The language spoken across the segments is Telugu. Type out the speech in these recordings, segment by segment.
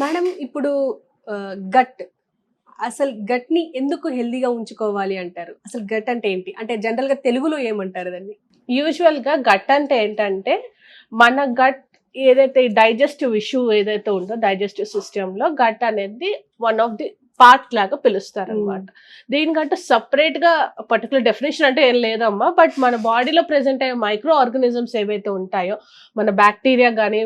మేడం ఇప్పుడు గట్. అసలు గట్ని ఎందుకు హెల్దీగా ఉంచుకోవాలి అంటారు? అసలు గట్ అంటే ఏంటి? అంటే జనరల్గా తెలుగులో ఏమంటారు దాన్ని? యూజువల్గా గట్ అంటే ఏంటంటే మన గట్ ఏదైతే డైజెస్టివ్ ఇష్యూ ఏదైతే ఉందో డైజెస్టివ్ సిస్టంలో గట్ అనేది వన్ ఆఫ్ ది పార్ట్ లాగా పిలుస్తారు అనమాట దీనికంటే సపరేట్గా పర్టికులర్ డెఫినేషన్ అంటే ఏం లేదమ్మా. బట్ మన బాడీలో ప్రెసెంట్ అయ్యే మైక్రో ఆర్గానిజమ్స్ ఏవైతే ఉంటాయో మన బ్యాక్టీరియా కానీ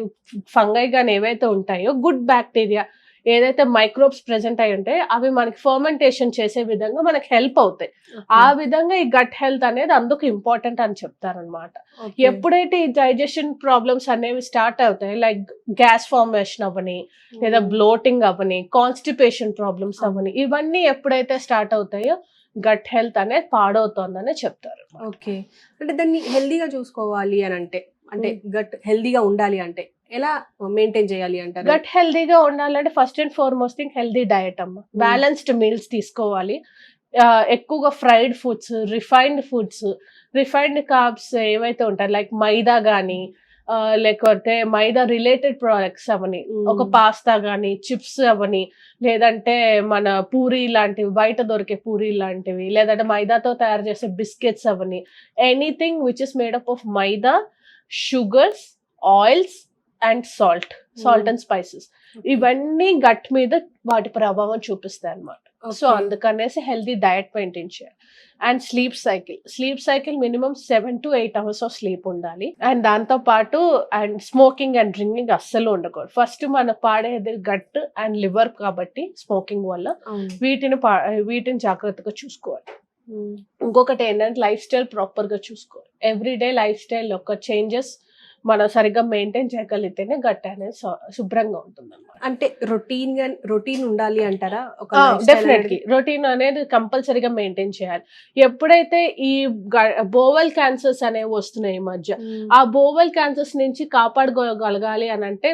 ఫంగై కానీ ఏవైతే ఉంటాయో గుడ్ బ్యాక్టీరియా ఏదైతే మైక్రోబ్స్ ప్రెసెంట్ అయి ఉంటాయో అవి మనకి ఫర్మెంటేషన్ చేసే విధంగా మనకి హెల్ప్ అవుతాయి. ఆ విధంగా ఈ గట్ హెల్త్ అనేది అందుకు ఇంపార్టెంట్ అని చెప్తారనమాట ఎప్పుడైతే ఈ డైజెషన్ ప్రాబ్లమ్స్ అనేవి స్టార్ట్ అవుతాయి లైక్ గ్యాస్ ఫార్మేషన్ అవ్వని లేదా బ్లోటింగ్ అవ్వని కాన్స్టిపేషన్ ప్రాబ్లమ్స్ అవ్వని ఇవన్నీ ఎప్పుడైతే స్టార్ట్ అవుతాయో గట్ హెల్త్ అనేది పాడవుతోందని చెప్తారు ఓకే. అంటే దాన్ని హెల్దీగా చూసుకోవాలి అని అంటే అంటే గట్ హెల్దీగా ఉండాలి అంటే ఎలా మెయింటైన్ చేయాలి అంటారు? గట్ హెల్దీగా ఉండాలంటే first and foremost thing healthy diet అమ్మ. బ్యాలెన్స్డ్ మీల్స్ తీసుకోవాలి. ఎక్కువగా fried foods refined foods refined carbs ఏవైతే ఉంటాయి లైక్ మైదా కానీ లేకపోతే మైదా రిలేటెడ్ ప్రోడక్ట్స్ అవని Mm. ఒక పాస్తా కానీ చిప్స్ అవని లేదంటే మన పూరి లాంటివి బయట దొరికే పూరి లాంటివి లేదంటే మైదాతో తయారు చేసే biscuits Avani anything which is made up of maida sugars oils and salt salt and spices. ఇవన్నీ గట్ మీద వాటి ప్రభావం చూపిస్తాయి అన్నమాట. సో అందుకనేసి హెల్దీ డయట్ మెయింటైన్ చేయాలి. And sleep cycle. Sleep cycle minimum seven to eight hours of sleep ఉండాలి. అండ్ దాంతో పాటు అండ్ స్మోకింగ్ అండ్ డ్రింకింగ్ అస్సలు ఉండకూడదు. ఫస్ట్ మన పాడేది గట్ అండ్ లివర్ కాబట్టి స్మోకింగ్ వల్ల వీటిని వీటిని జాగ్రత్తగా చూసుకోవాలి. ఇంకొకటి ఏంటంటే లైఫ్ స్టైల్ ప్రాపర్గా చూసుకోవాలి. ఎవ్రీడే లైఫ్ స్టైల్ యొక్క చేంజెస్ మనం సరిగ్గా మెయింటైన్ చేయగలిగితేనే గట్ అనేది శుభ్రంగా ఉంటుంది అంటే రొటీన్గా రొటీన్ ఉండాలి అంటారా డెఫినెట్లీ? రొటీన్ అనేది కంపల్సరీగా మెయింటైన్ చేయాలి ఎప్పుడైతే ఈ బోవల్ క్యాన్సర్స్ అనేవి వస్తున్నాయి ఈ మధ్య. ఆ బోవల్ క్యాన్సర్స్ నుంచి కాపాడుకోగలగాలి అని అంటే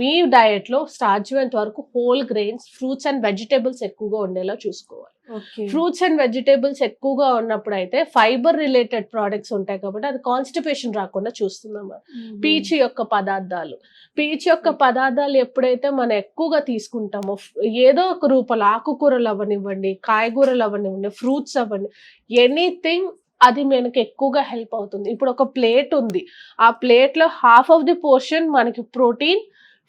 మీ డయట్లో సాధ్యమైనంత వరకు whole grains fruits and vegetables ఎక్కువగా ఉండేలా చూసుకోవాలి. ఫ్రూట్స్ అండ్ వెజిటేబుల్స్ ఎక్కువగా ఉన్నప్పుడు అయితే ఫైబర్ రిలేటెడ్ ప్రోడక్ట్స్ ఉంటాయి కాబట్టి అది కాన్స్టిపేషన్ రాకుండా చూస్తున్నాం మ్మ్. పీచు యొక్క పదార్థాలు. పీచు యొక్క పదార్థాలు ఎప్పుడైతే మనం ఎక్కువగా తీసుకుంటామో ఏదో ఒక రూపంలో ఆకుకూరలు అవ్వనివ్వండి కాయగూరలు అవ్వనివ్వండి ఫ్రూట్స్ అవ్వండి ఎనీథింగ్ అది మనకి ఎక్కువగా హెల్ప్ అవుతుంది. ఇప్పుడు ఒక ప్లేట్ ఉంది. ఆ ప్లేట్లో హాఫ్ ఆఫ్ ది పోర్షన్ మనకి ప్రోటీన్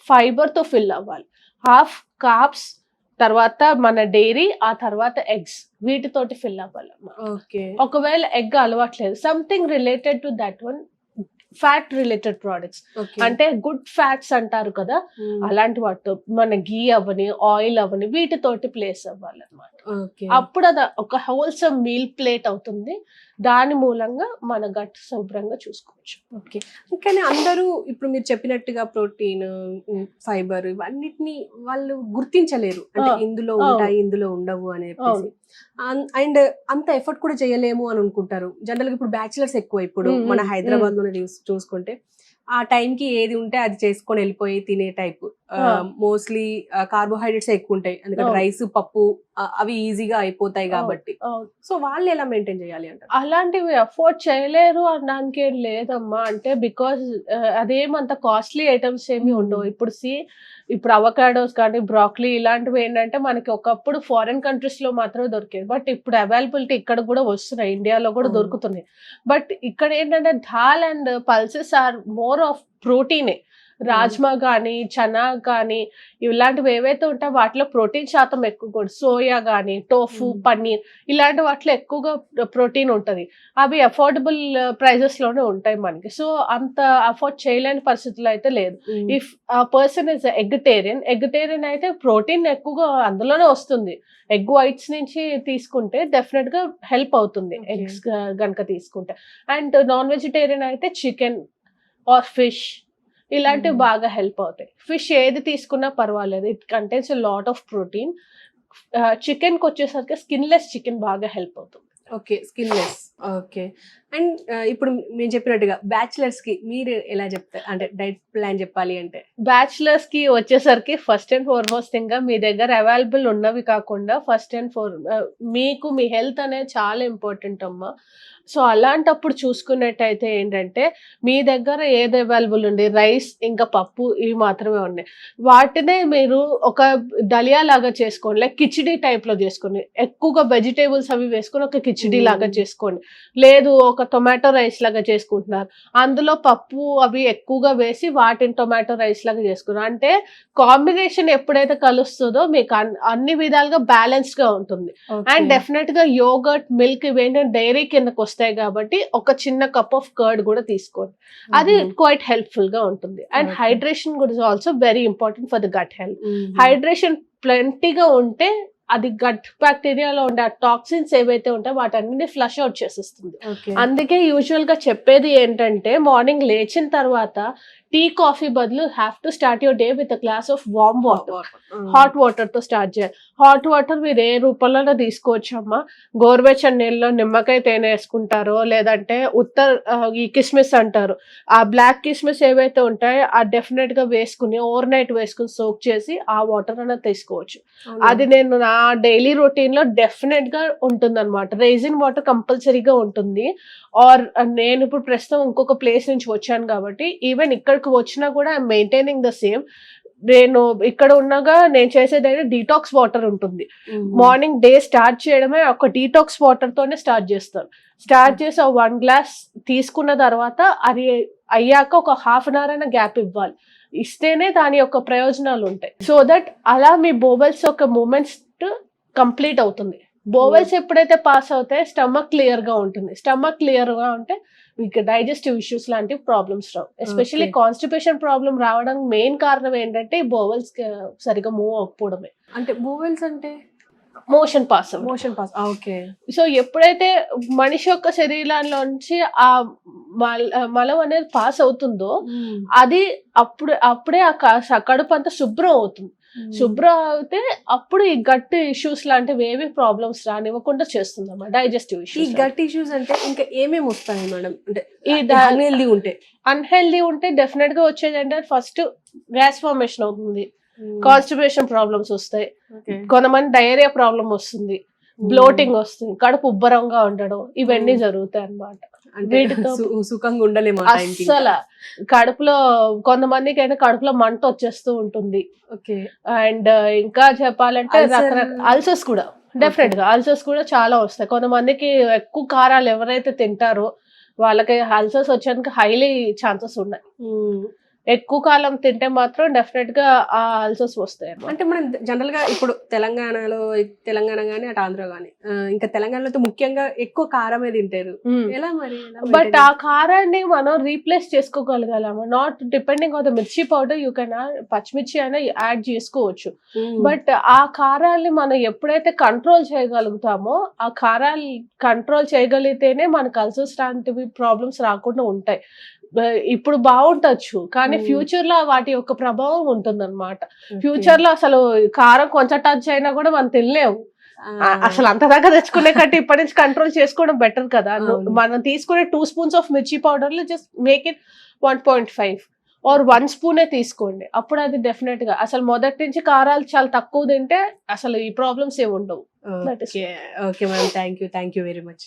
ఫైబర్తో ఫిల్ అవ్వాలి. హాఫ్ కాప్స్ తర్వాత మన డైరీ ఆ తర్వాత ఎగ్స్. వీటితోటి ఫిల్ అవ్వాలి ఓకే. ఒకవేళ ఎగ్ అలవాట్లేదు something related to that one fat related products. అంటే గుడ్ ఫ్యాట్స్ అంటారు కదా. అలాంటి వాటితో మన గీ అవని ఆయిల్ అవని వీటితోటి ప్లేస్ అవ్వాలన్నమాట. ఓకే. అప్పుడు అది ఒక హోల్సమ్ మీల్ ప్లేట్ అవుతుంది. దాని మూలంగా మన గట్ శుభ్రంగా చూసుకోవచ్చు. ఓకే. కానీ అందరూ ఇప్పుడు మీరు చెప్పినట్టుగా ప్రోటీన్ ఫైబర్ ఇవన్నిటిని వాళ్ళు గుర్తించలేరు. అంటే ఇందులో. ఉంటాయి ఇందులో ఉండవు అని. అండ్ అంత ఎఫర్ట్ కూడా చేయలేము అని అనుకుంటారు. జనరల్గా ఇప్పుడు బ్యాచిలర్స్ ఎక్కువ ఇప్పుడు మన హైదరాబాద్లోనే చూస్- చూసుకుంటే. ఆ time కి ఏది ఉంటే అది చేసుకొని వెళ్ళిపోయి తినే టైప్. మోస్ట్లీ కార్బోహైడ్రేట్స్ ఎక్కువ ఉంటాయి ఎందుకంటే. రైస్ పప్పు అవి ఈజీగా అయిపోతాయి కాబట్టి. సో వాళ్ళు ఎలా మెయింటైన్ చేయాలి అంటారు? అలాంటివి అఫోర్డ్ చేయలేరు అనడానికి లేదమ్మా. అంటే బికాజ్ అదేమంత కాస్ట్లీ ఐటమ్స్ ఏమి ఉండవు. ఇప్పుడు సి ఇప్పుడు అవకాడోస్ కానీ బ్రాక్లీ ఇలాంటివి ఏంటంటే మనకి ఒకప్పుడు ఫారిన్ కంట్రీస్లో మాత్రమే దొరికేది బట్ ఇప్పుడు అవైలబిలిటీ ఇక్కడ కూడా వస్తున్నాయి. ఇండియాలో కూడా. దొరుకుతున్నాయి. బట్ ఇక్కడ ఏంటంటే dal and pulses are more of ప్రోటీనే rajma కానీ చనా కానీ ఇలాంటివి ఏవైతే ఉంటాయో వాటిలో ప్రోటీన్ శాతం ఎక్కువ కూడా. సోయా కానీ టోఫు Mm. పన్నీర్ ఇలాంటి వాటిలో ఎక్కువగా ప్రోటీన్ ఉంటుంది. అవి అఫోర్డబుల్ ప్రైజెస్లోనే ఉంటాయి మనకి. సో అంత అఫోర్డ్ చేయలేని పరిస్థితుల్లో అయితే లేదు. ఇఫ్ ఆ పర్సన్ ఇస్ ఎగ్టేరియన్ ఎగ్టేరియన్ అయితే ప్రోటీన్ ఎక్కువగా అందులోనే వస్తుంది. ఎగ్ వైట్స్ నుంచి తీసుకుంటే డెఫినెట్గా హెల్ప్ అవుతుంది. ఎగ్స్ గనక తీసుకుంటే. అండ్ నాన్ వెజిటేరియన్ అయితే చికెన్ ఆర్ ఫిష్ ఇలాంటివి. బాగా హెల్ప్ అవుతాయి. ఫిష్ ఏది తీసుకున్నా పర్వాలేదు. It contains lot of protein చికెన్కి వచ్చేసరికి స్కిన్లెస్ చికెన్ బాగా హెల్ప్ అవుతుంది. Okay skin less okay. And ఇప్పుడు నేను చెప్పినట్టుగా బ్యాచిలర్స్కి మీరు ఎలా చెప్తారు? అంటే డైట్ ప్లాన్ చెప్పాలి అంటే. బ్యాచులర్స్కి వచ్చేసరికి ఫస్ట్ అండ్ ఫార్మోస్ట్ థింగ్ మీ దగ్గర అవైలబుల్ ఉన్నవి కాకుండా ఫస్ట్ అండ్ ఫోర్ మీకు మీ హెల్త్ అనేది చాలా ఇంపార్టెంట్ అమ్మా. సో అలాంటప్పుడు చూసుకున్నట్టయితే ఏంటంటే మీ దగ్గర ఏది అవైలబుల్ ఉంది? రైస్ ఇంకా పప్పు ఇవి మాత్రమే ఉన్నాయి. వాటినే మీరు ఒక దలియా లాగా చేసుకోండి. లైక్ కిచిడి టైప్లో చేసుకోండి. ఎక్కువగా వెజిటేబుల్స్ అవి వేసుకొని ఒక కిచిడి Mm. లాగా చేసుకోండి. లేదు ఒక టొమాటో రైస్ లాగా చేసుకుంటున్నారు. అందులో పప్పు అవి ఎక్కువగా వేసి వాటిని టొమాటో రైస్ లాగా చేసుకున్నారు అంటే కాంబినేషన్ ఎప్పుడైతే కలుస్తుందో మీకు అన్- అన్ని విధాలుగా బ్యాలెన్స్డ్గా ఉంటుంది అండ్ డెఫినెట్గా యోగర్ట్ మిల్క్ ఇవేంటంటే డైరీ కిందకు వస్తాయి కాబట్టి ఒక చిన్న కప్ ఆఫ్ కర్డ్ కూడా తీసుకోండి. అది క్వైట్ హెల్ప్ఫుల్గా ఉంటుంది. అండ్. హైడ్రేషన్ కూడా also very important for the gut health. Hydration ప్లెంటీగా ఉంటే అది గట్ బ్యాక్టీరియాలో ఉండే టాక్సిన్స్ ఏవైతే ఉంటాయో వాటన్ని ఫ్లష్ అవుట్ చేసేస్తుంది. అందుకే యూజువల్గా చెప్పేది ఏంటంటే మార్నింగ్ లేచిన తర్వాత టీ కాఫీ బదులు have to start your day with glass of warm water hot వాటర్తో స్టార్ట్ చేయాలి. హాట్ వాటర్ మీరు ఏ రూపంలో తీసుకోవచ్చమ్మా. గోరువెచ్చని నీళ్ళలో నిమ్మకాయ తేనె వేసుకుంటారో లేదంటే ఉత్తర్ ఈ కిస్మిస్ అంటారు. ఆ బ్లాక్ కిస్మిస్ ఏవైతే ఉంటాయో ఆ డెఫినెట్గా వేసుకుని ఓవర్ నైట్ వేసుకుని సోక్ చేసి ఆ వాటర్ అనేది తీసుకోవచ్చు. అది నేను నా డైలీ రొటీన్లో డెఫినెట్గా ఉంటుంది అనమాట రైజిన్ వాటర్ కంపల్సరీగా ఉంటుంది. ఆర్ నేను ఇప్పుడు ప్రస్తుతం ఇంకొక ప్లేస్ నుంచి వచ్చాను కాబట్టి ఈవెన్ ఇక్కడికి వచ్చినా కూడా ఐఎమ్ మెయింటైనింగ్ ద సేమ్ నేను ఇక్కడ ఉన్నగా నేను చేసేది అయితే డీటాక్స్ వాటర్ ఉంటుంది. మార్నింగ్ డే స్టార్ట్ చేయడమే ఒక డీటాక్స్ వాటర్ తోనే స్టార్ట్ చేస్తాను. స్టార్ట్ చేసి వన్ గ్లాస్ తీసుకున్న తర్వాత అది అయ్యాక ఒక హాఫ్ అన్ అవర్ అయినా గ్యాప్ ఇవ్వాలి. ఇస్తేనే దాని యొక్క ప్రయోజనాలు ఉంటాయి. సో దట్ అలా మీ బోవెల్స్ యొక్క మూమెంట్స్ కంప్లీట్ అవుతుంది. బోవెల్స్ ఎప్పుడైతే పాస్ అవుతాయి స్టమక్ క్లియర్గా ఉంటుంది. స్టమక్ క్లియర్గా ఉంటే మీకు డైజెస్టివ్ ఇష్యూస్ లాంటి ప్రాబ్లమ్స్ రావు. ఎస్పెషల్లీ. కాన్స్టిపేషన్ ప్రాబ్లం రావడం మెయిన్ కారణం ఏంటంటే బోవెల్స్ సరిగా మూవ్ అవ్వకపోవడమే. అంటే బోవెల్స్ అంటే? Motion pass motion pass okay so ఎప్పుడైతే మనిషి యొక్క శరీరంలోంచి ఆ మల అనేది పాస్ అవుతుందో అది అప్పుడు అప్పుడే ఆ కడుపు అంతా శుభ్రం అవుతుంది. శుభ్రం అయితే అప్పుడు ఈ గట్ ఇష్యూస్ లాంటివి ఏవి ప్రాబ్లమ్స్ రానివ్వకుండా చేస్తుంది అన్నమాట డైజెస్టివ్ ఈ ఇష్యూస్ గట్ ఇష్యూస్ అంటే ఇంకా ఏమేమి వస్తాయి మేడం? అంటే ఈ ఈ డా- హెల్దీ ఉంటే. అన్హెల్దీ ఉంటే డెఫినెట్గా వచ్చేది అంటే ఫస్ట్ గ్యాస్ ఫార్మేషన్ అవుతుంది. కాన్స్టిపేషన్ ప్రాబ్లమ్స్ వస్తాయి. కొంతమంది డయేరియా ప్రాబ్లం వస్తుంది. బ్లోటింగ్ వస్తుంది. కడుపు ఉబ్బరంగా ఉండడం ఇవన్నీ Hmm. జరుగుతాయి సు- సుఖంగా ఉండలేము. అస్సలు కడుపులో కొంతమందికి అయితే కడుపులో మంట వచ్చేస్తూ ఉంటుంది. ఓకే అండ్ ఇంకా చెప్పాలంటే రకరకాల అల్సర్స్ కూడా. డెఫినెట్గా అల్సర్స్ కూడా చాలా వస్తాయి. కొంతమందికి ఎక్కువ కారాలు ఎవరైతే తింటారో వాళ్ళకి అల్సర్స్ వచ్చేందుకు హైలీ ఛాన్సెస్ ఉన్నాయి. ఎక్కువ కాలం తింటే మాత్రం డెఫినెట్గా ఆ అల్సర్స్ వస్తాయి. అంటే మనం జనరల్గా ఇప్పుడు తెలంగాణలో తెలంగాణ గానీ అటు ఆంధ్ర గానీ ఇంకా తెలంగాణలో ముఖ్యంగా ఎక్కువ కారమే తింటారు. ఎలా మరి బట్ ఆ కారాన్ని మనం replace చేసుకోగలగాలము not depending on the mirchi powder you can పచ్చిమిర్చి అయినా యాడ్ చేసుకోవచ్చు. బట్ ఆ కారాల్ని మనం ఎప్పుడైతే కంట్రోల్ చేయగలుగుతామో ఆ కారాలు కంట్రోల్ చేయగలిగితేనే మనకు అల్సర్స్ లాంటివి ప్రాబ్లమ్స్ రాకుండా ఉంటాయి ఇప్పుడు బాగుంటచ్చు కానీ. ఫ్యూచర్లో వాటి యొక్క ప్రభావం ఉంటుందన్నమాట. ఫ్యూచర్లో అసలు కారం కొంచెం టచ్ అయినా కూడా మనం తినలేము. అసలు అంత దాకా తెచ్చుకునే కంటే ఇప్పటి నుంచి కంట్రోల్ చేసుకోవడం బెటర్ కదా. మనం తీసుకునే టూ స్పూన్స్ ఆఫ్ మిర్చి పౌడర్లో just make it one point five or one స్పూనే తీసుకోండి. అప్పుడు అది డెఫినెట్గా అసలు మొదటి నుంచి కారాలు చాలా తక్కువ తింటే అసలు ఈ ప్రాబ్లమ్స్ ఏమి ఉండవు. Okay. Madam thank you thank you very much